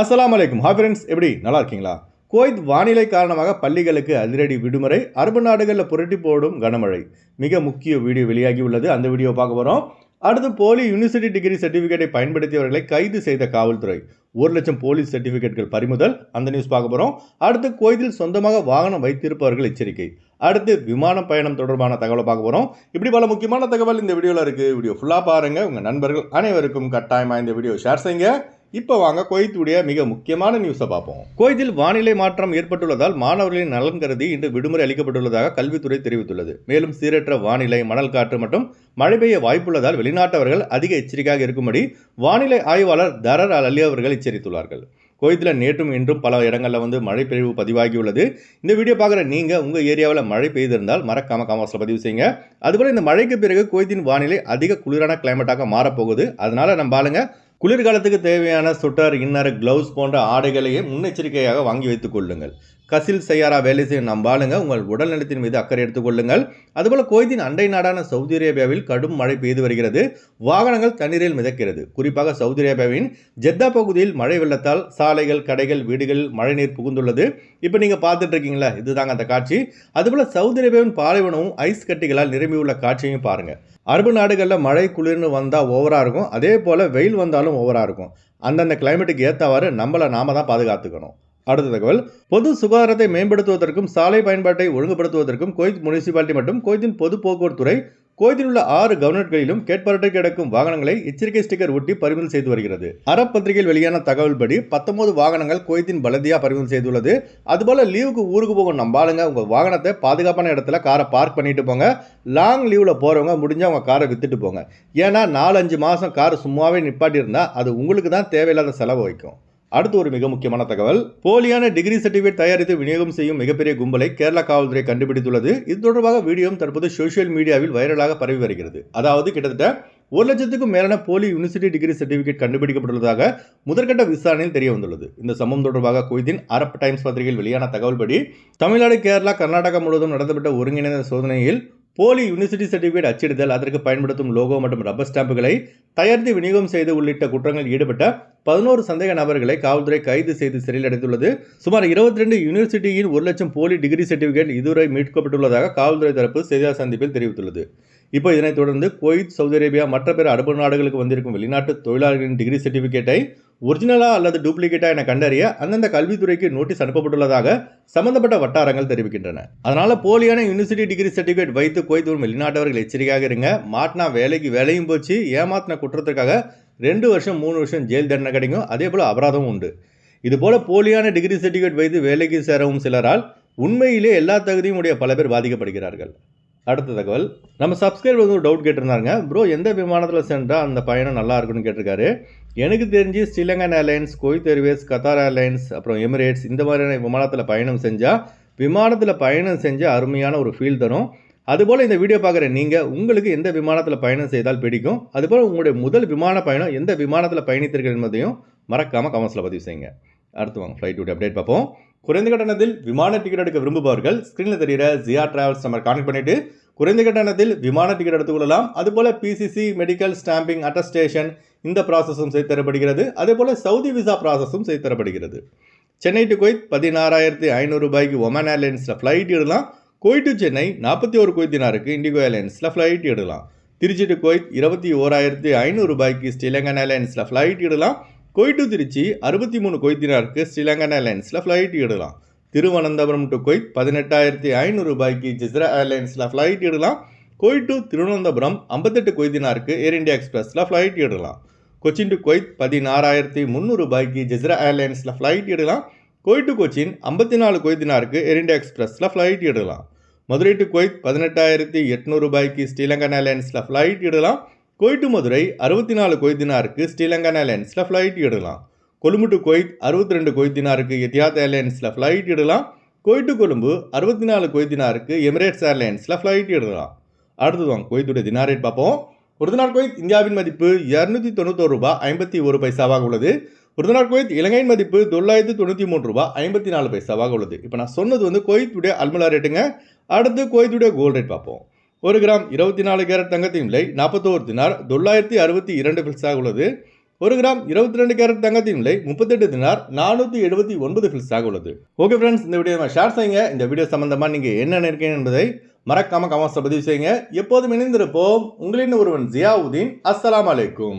அஸ்லாம் வலைக்கும் hi friends எப்படி? நல்லா இருக்கீங்களா? குவைத் வானிலை காரணமாக பள்ளிகளுக்கு அதிரடி விடுமுறை அரபு நாடுகளில் புரட்டி போடும் கனமழை. மிக முக்கிய வீடியோ வெளியாகி உள்ளது. அந்த வீடியோ பார்க்க போகிறோம் அடுத்து போலி யூனிவர்சிட்டி டிகிரி சர்டிஃபிகேட்டை பயன்படுத்தியவர்களை கைது செய்த காவல்துறை. ஒரு லட்சம் போலீஸ் சர்டிஃபிகேட்கள் பறிமுதல். அந்த நியூஸ் பார்க்க போகிறோம் அடுத்து கோயிலில் சொந்தமாக வாகனம் வைத்திருப்பவர்கள் எச்சரிக்கை. அடுத்து விமான பயணம் தொடர்பான தகவலை பார்க்க போகிறோம் இப்படி பல முக்கியமான தகவல் இந்த வீடியோவில் இருக்குது வீடியோ ஃபுல்லாக பாருங்கள் உங்கள் நண்பர்கள் அனைவருக்கும் கட்டாயமாக இந்த வீடியோ ஷேர் செய்யுங்க. இப்போ வாங்க குவைத்துடைய மிக முக்கியமான நியூஸை பார்ப்போம். குவைத்தில் வானிலை மாற்றம் ஏற்பட்டுள்ளதால் மாணவர்களின் நலன் கருதி இன்று விடுமுறை அளிக்கப்பட்டுள்ளதாக கல்வித்துறை தெரிவித்துள்ளது. மேலும் சீரற்ற வானிலை மணல் காற்று மற்றும் மழை பெய்ய வாய்ப்புள்ளதால் வெளிநாட்டவர்கள் அதிக எச்சரிக்கையாக இருக்கும்படி வானிலை ஆய்வாளர் தரர் அலி அவர்கள் எச்சரித்துள்ளார்கள். கோயத்தில் நேற்றும் இன்றும் பல இடங்களில் வந்து மழை பெய்வு பதிவாகியுள்ளது. இந்த வீடியோ பார்க்குற நீங்கள் உங்கள் ஏரியாவில் மழை பெய்திருந்தால் மறக்காம காமாஸில் பதிவு செய்யுங்க. அதுபோல் இந்த மழைக்கு பிறகு கோயத்தின் வானிலை அதிக குளிரான கிளைமேட்டாக மாறப்போகுது. அதனால் நம்ம ஆளுங்க குளிர்காலத்துக்கு தேவையான சுட்டர் இன்னர் க்ளவுஸ் போன்ற ஆடைகளையே முன்னெச்சரிக்கையாக வாங்கி வைத்துக் கொள்ளுங்கள். கசில் செய்யாரா வேலை செய்யும் நம்பாளுங்க. உங்கள் உடல் நலத்தின் மீது அக்கறை எடுத்துக்கொள்ளுங்கள் அதுபோல கோயத்தின் அண்டை நாடான சவுதி அரேபியாவில் கடும் மழை பெய்து வருகிறது. வாகனங்கள் தண்ணீரில் மிதக்கிறது. குறிப்பாக சவுதி அரேபியாவின் ஜெத்தா பகுதியில் மழை வெள்ளத்தால் சாலைகள் கடைகள் வீடுகளில் மழைநீர் புகுந்துள்ளது. இப்போ நீங்கள் பார்த்துட்டு இருக்கீங்களா இதுதாங்க அந்த காட்சி. அதுபோல சவுதி அரேபியாவின் பாலைவனமும் ஐஸ் கட்டிகளால் நிரம்பியுள்ள காட்சியையும் பாருங்கள் அரபு நாடுகளில் மழை குளிர்னு வந்தால் ஓவராக இருக்கும். அதே போல் வெயில் வந்தாலும் ஓவராக இருக்கும். அந்தந்த கிளைமேட்டுக்கு ஏற்றவாறு நம்மளை நாம தான் பாதுகாத்துக்கணும். அடுத்த தகவல். பொது சுகாதாரத்தை மேம்படுத்துவதற்கும் சாலை பயன்பாட்டை ஒழுங்குபடுத்துவதற்கும் கோயத் முனிசிபாலிட்டி மற்றும் கோயத்தின் பொது போக்குவரத்துறை கோயத்தில் உள்ள ஆறு கவர்னர்களிலும் கேட்பாரட்டை கிடக்கும் வாகனங்களை எச்சரிக்கை ஸ்டிக்கர் ஒட்டி பறிமுதல் செய்து வருகிறது. அரப் பத்திரிகையில் வெளியான தகவல்படி பத்தொன்பது வாகனங்கள் கோயத்தின் பலதியா பறிமுதல் செய்துள்ளது. அதுபோல லீவுக்கு ஊருக்கு போகும் நம்பாளுங்க உங்க வாகனத்தை பாதுகாப்பான இடத்துல காரை பார்க் பண்ணிட்டு போங்க. லாங் லீவில் போகிறவங்க முடிஞ்சால் அவங்க காரை வித்துட்டு போங்க. ஏன்னா நாலஞ்சு மாதம் கார் சும்மாவே நிப்பாட்டி இருந்தால் அது உங்களுக்கு தான் தேவையில்லாத செலவு வைக்கும் அடுத்து ஒரு மிக முக்கியமான தகவல். போலியான டிகிரி சர்டிஃபிகேட் தயாரித்து விநியோகம் செய்யும் மிகப்பெரிய கும்பலை கேரளா காவல்துறை கண்டுபிடித்துள்ளது. இது தொடர்பாக வீடியோவும் தற்போது சோஷியல் மீடியாவில் வைரலாக பரவி வருகிறது. அதாவது கிட்டத்தட்ட ஒரு லட்சத்துக்கும் மேலான போலி யூனிவர்சிட்டி டிகிரி சர்டிஃபிகேட் கண்டுபிடிக்கப்பட்டுள்ளதாக முதற்கட்ட விசாரணையில் தெரிய வந்துள்ளது. இந்த சம்பவம் தொடர்பாக குவைத்தின் அரப் டைம்ஸ் பத்திரிகையில் வெளியான தகவல்படி தமிழ்நாடு கேரளா கர்நாடகா முழுவதும் நடத்தப்பட்ட ஒருங்கிணைந்த சோதனையில் போலி யூனிவர்சிட்டி சர்டிஃபிகேட் அச்சிடுதல் அதற்கு பயன்படுத்தும் லோகோ மற்றும் ரப்பர் ஸ்டாம்புகளை தயாரித்து விநியோகம் செய்து உள்ளிட்ட குற்றங்களில் ஈடுபட்ட பதினோரு சந்தேக நபர்களை காவல்துறை கைது செய்து சிறையில் அடைத்துள்ளது. சுமார் இருபத்தி ரெண்டு யூனிவர்சிட்டியின் ஒரு லட்சம் போலி டிகிரி சர்டிஃபிகேட் இதுவரை மீட்கப்பட்டுள்ளதாக காவல்துறை தரப்பு செய்தியாளர் சந்திப்பில் தெரிவித்துள்ளது. இப்போ இதனைத் தொடர்ந்து குவைத் சவுதி அரேபியா மற்ற பிற அரபு நாடுகளுக்கு வந்திருக்கும் வெளிநாட்டு தொழிலாளர்களின் டிகிரி சர்டிஃபிகேட்டை ஒரிஜினலா அல்லது டூப்ளிகேட்டா என கண்டறிய அந்தந்த கல்வித்துறைக்கு நோட்டீஸ் அனுப்பப்பட்டுள்ளதாக சம்பந்தப்பட்ட வட்டாரங்கள் தெரிவிக்கின்றன. அதனால போலியான யூனிவர்சிட்டி டிகிரி சர்டிஃபிகேட் வைத்து குவைத் வரும் வெளிநாட்டவர்கள் எச்சரிக்கையாக இருங்க. மாட்டினா வேலைக்கு வேலையும் போச்சு. ஏமாத்தின குற்றத்திற்காக ரெண்டு வருஷம் மூணு வருஷம் ஜெயில் தண்டனை கிடைக்கும். அதே போல் அபராதமும் உண்டு. இதுபோல் போலியான டிகிரி சர்டிஃபிகேட் வைத்து வேலைக்கு சேரவும் சிலரால் உண்மையிலே எல்லா தகுதியும் உடைய பல பேர் பாதிக்கப்படுகிறார்கள். அடுத்த தகவல். நம்ம சப்ஸ்கிரைபர் வந்து ஒரு டவுட் கேட்டிருந்தாங்க ப்ரோ எந்த விமானத்தில் சென்றால் அந்த பயணம் நல்லா இருக்குன்னு கேட்டிருக்காரு? எனக்கு தெரிஞ்சு Sri Lankan airlines Kuwait airways Qatar airlines அப்புறம் எமிரேட்ஸ் இந்த மாதிரியான விமானத்தில் பயணம் செஞ்சால் விமானத்தில் பயணம் செஞ்சால் அருமையான ஒரு ஃபீல் தரும். அதுபோல் இந்த வீடியோ பார்க்குற நீங்கள் உங்களுக்கு எந்த விமானத்தில் பயணம் செய்தால் பிடிக்கும்? அதுபோல் உங்களுடைய முதல் விமான பயணம் எந்த விமானத்தில் பயணித்தீர்கள் என்பதையும் மறக்காமல் கமெண்ட்ஸில் பதிவு செய்யுங்க. அடுத்து வாங்க ஃப்ளைட் அப்டேட் பார்ப்போம். குறைந்த கட்டணத்தில் விமான டிக்கெட் எடுக்க விரும்புபவர்கள் ஸ்க்ரீனில் தெரிகிற ஜியா டிராவல்ஸ் நம்பர் கான்டெக்ட் பண்ணிவிட்டு குறைந்த கட்டணத்தில் விமான டிக்கெட் எடுத்துக்கொள்ளலாம். அதுபோல் பிசிசி மெடிக்கல் ஸ்டாம்பிங் அட்டஸ்டேஷன் இந்த ப்ராசஸும் செய்து தரப்படுகிறது. அதேபோல் சவுதி விசா ப்ராசஸும் செய்து தரப்படுகிறது. சென்னை டு குவைத் பதினாறாயிரத்தி ஐநூறு ரூபாய்க்கு ஒமன் ஏர்லைன்ஸில் ஃப்ளைட் இடலாம் குவைட் டு சென்னை நாற்பத்தி ஒரு குவைத்தினாருக்கு இண்டிகோ ஏர்லைன்ஸில் ஃப்ளைட் எடுக்கலாம். திருச்சி டு கோயத் இருபத்தி ஓராயிரத்தி ஐநூறு ரூபாய்க்கு ஸ்ரீலங்கன் ஏர்லைன்ஸில் ஃப்ளைட் இடலாம் குவைட் டு திருச்சி அறுபத்தி மூணு குவைத்தினாருக்கு ஸ்ரீலங்கன் ஏர்லைன்ஸில் ஃப்ளைட் இடலாம் திருவனந்தபுரம் டு கொய்த் பதினெட்டாயிரத்தி ஐநூறு ரூபாய்க்கு ஜிஸ்ரா ஏர்லைன்ஸில் ஃப்ளைட் இடலாம் குவைட் டு திருவனந்தபுரம் ஐம்பத்தெட்டு கொய்தினாருக்கு ஏர் இந்தியா எக்ஸ்பிரஸில் ஃப்ளைட் எடுக்கலாம். கொச்சின் டு கொய்த் பதினாறாயிரத்தி முந்நூறு ரூபாய்க்கு ஜிஸ்ரா ஏர்லைன்ஸில் ஃப்ளைட் இடலாம் குவைட் டு கொச்சின் ஐம்பத்தி நாலு கொய்தினாருக்கு ஏர் இண்டியா எக்ஸ்பிரஸில் ஃப்ளைட் எடுக்கலாம். மதுரை டு குவைத் பதினெட்டாயிரத்தி எட்நூறு ரூபாய்க்கு ஸ்ரீலங்கன் ஏர்லைன்ஸில் ஃப்ளைட் எடுக்கலாம். குவைட் டு மதுரை அறுபத்தி நாலு கொய்தினாருக்கு ஸ்ரீலங்கன் ஏர்லைன்ஸில் ஃப்ளைட் எடுக்கலாம். கொழும்பு டு குவைத் அறுபத்தி ரெண்டு கொய்தினாருக்கு எத்தியாத் ஏர்லைன்ஸில் ஃப்ளைட் இடலாம் குவைட் டு கொழும்பு அறுபத்தி நாலு கொய்தினாருக்கு எமிரேட்ஸ் ஏர்லைன்ஸில் ஃப்ளைட் எடுக்கலாம். அடுத்தது வாங்க குவைத்துடைய தினார் ரேட் பார்ப்போம். ஒரு தினார் குவைத் இந்தியாவின் மதிப்பு இரநூத்தி தொண்ணூத்தோரு ரூபாய் ஐம்பத்தி ஒரு பைசாவாக உள்ளது. ஒரு தினார் குவைத் இலங்கையின் மதிப்பு தொள்ளாயிரத்து தொண்ணூற்றி மூணு ரூபா ஐம்பத்தி நாலு பைசாவாக உள்ளது. இப்போ நான் சொன்னது வந்து குவைத்துடைய அல்மலா ரேட்டுங்க. அடுத்து குவைத்துடைய கோல்டு ரேட் பார்ப்போம். ஒரு கிராம் இருபத்தி நாலு கேரட் தங்கத்தின் விலை நாற்பத்தோரு தினார் தொள்ளாயிரத்தி அறுபத்தி இரண்டு பில்ஸாக உள்ளது. ஒரு கிராம் இருபத்தி ரெண்டு கேரட் தங்கத்தின் விலை முப்பத்தெட்டு தினார் நானூற்றி எழுபத்தி ஒன்பது ஃபில்ஸாக உள்ளது. ஓகே ஃப்ரெண்ட்ஸ் இந்த வீடியோ நம்ம ஷேர் செய்யுங்க. இந்த வீடியோ சம்மந்தமாக நீங்கள் என்ன நினைக்கிறீங்க என்பதை மறக்காம கமெண்ட்ஸில் பதிவு செய்யுங்க. எப்போதும் இணைந்திருப்போம். உங்களின் ஒருவன் ஜியாவுதீன். அஸ்லாம் அலைக்கும்.